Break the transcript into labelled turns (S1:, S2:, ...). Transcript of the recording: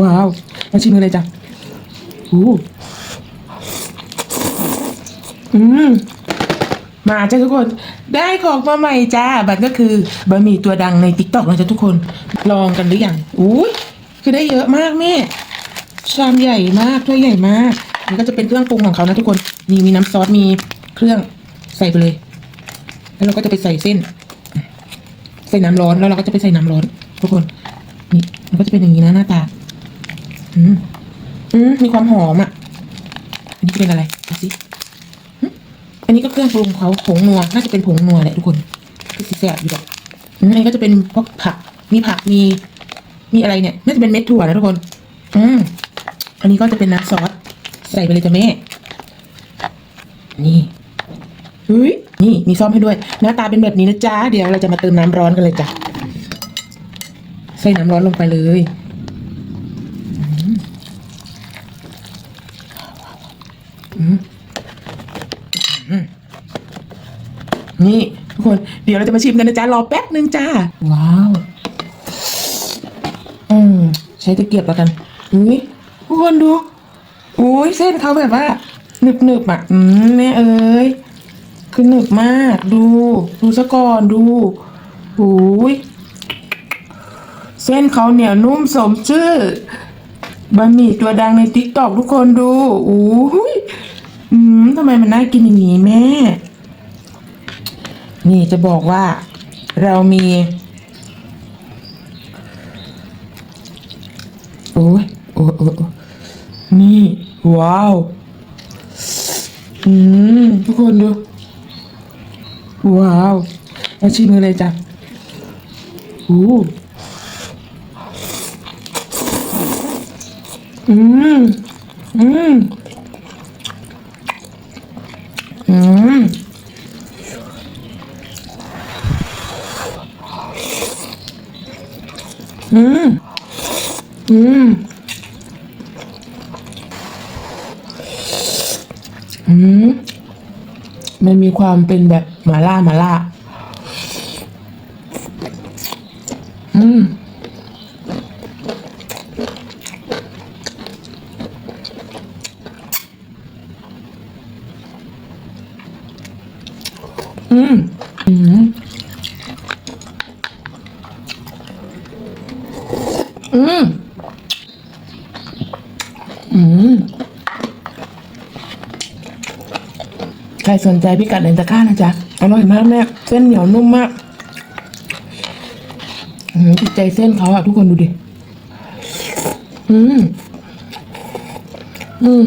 S1: ว้าวมาชิมกันเลยจ้ะอู้อืมมาจ้าทุกคน ได้ของมาใหม่จ้า บัตรก็คือบะหมี่ตัวดังในติ๊กต็อกนะจ๊ะทุกคน ลองกันหรือยังอุ้ยคือได้เยอะมากแม่ชามใหญ่มากถ้วยใหญ่มากมันก็จะเป็นเครื่องปรุงของเขานะทุกคนมีมีน้ำซอสมีเครื่องใส่ไปเลย แล้วเราก็จะไปใส่เส้น ใส่น้ำร้อนแล้วเราก็จะไปใส่น้ำร้อน ทุกคนนี่มันก็จะเป็นอย่างนี้นะหน้าตา อืมอืมมีความหอมอะ อันนี้เป็นอะไรดูสิอันนี้ก็เครื่องปรุงเขาผงนัว น่าจะเป็นผงนัวแหละทุกคนคือสีแสบอยู่แบบอันนี้ก็จะเป็นพวกผัก มีผัก มี มีอะไรเนี่ย น่าจะเป็นเม็ดถั่วนะทุกคน อืมอันนี้ก็จะเป็นน้ำซอส ใส่ไปเลยจ้ะแม่ นี่เฮ้ย นี่มีซ่อมให้ด้วย หน้าตาเป็นแบบนี้นะจ๊ะ เดี๋ยวเราจะมาเติมน้ำร้อนกันเลยจ้ะ ใส่น้ำร้อนลงไปเลยอืมอืมอืม นี่ทุกคน เดี๋ยวเราจะมาชิมกันนะจ๊ะ รอแป๊บนึงจ้า ว้าว อืม ใช้ตะเกียบแล้วกัน อุ้ยทุกคนดู อุ้ยเส้นเขาแบบว่าหนึบหนึบๆอะ อืมแม่เอ้ย คือหนึบมาก ดู ดูซะก่อนดูอุ้ยเส้นเขาเหนียวนุ่มสมชื่อบะหมี่ตัวดังในติ๊กต็อกทุกคนดูอุ้ย อืมทำไมมันน่ากินอย่างนี้แม่ นี่จะบอกว่า เรามีโอ้ยโอ้โอ้นี่ ว้าว อืม ทุกคนดู ว้าวมาชิมกันเลยจ้ะโอ้อืม อืม อืมอืม อืม อืม มันมีความเป็นแบบหมาล่าหมาล่า อืม อืมอืมอืมอืมใครสนใจพิกัดในตะกร้านะจ๊ะ อร่อยมากแม่เส้นเหนียวนุ่มมากอืมติดใจเส้นเขาอะทุกคนดูดิ อืม อืม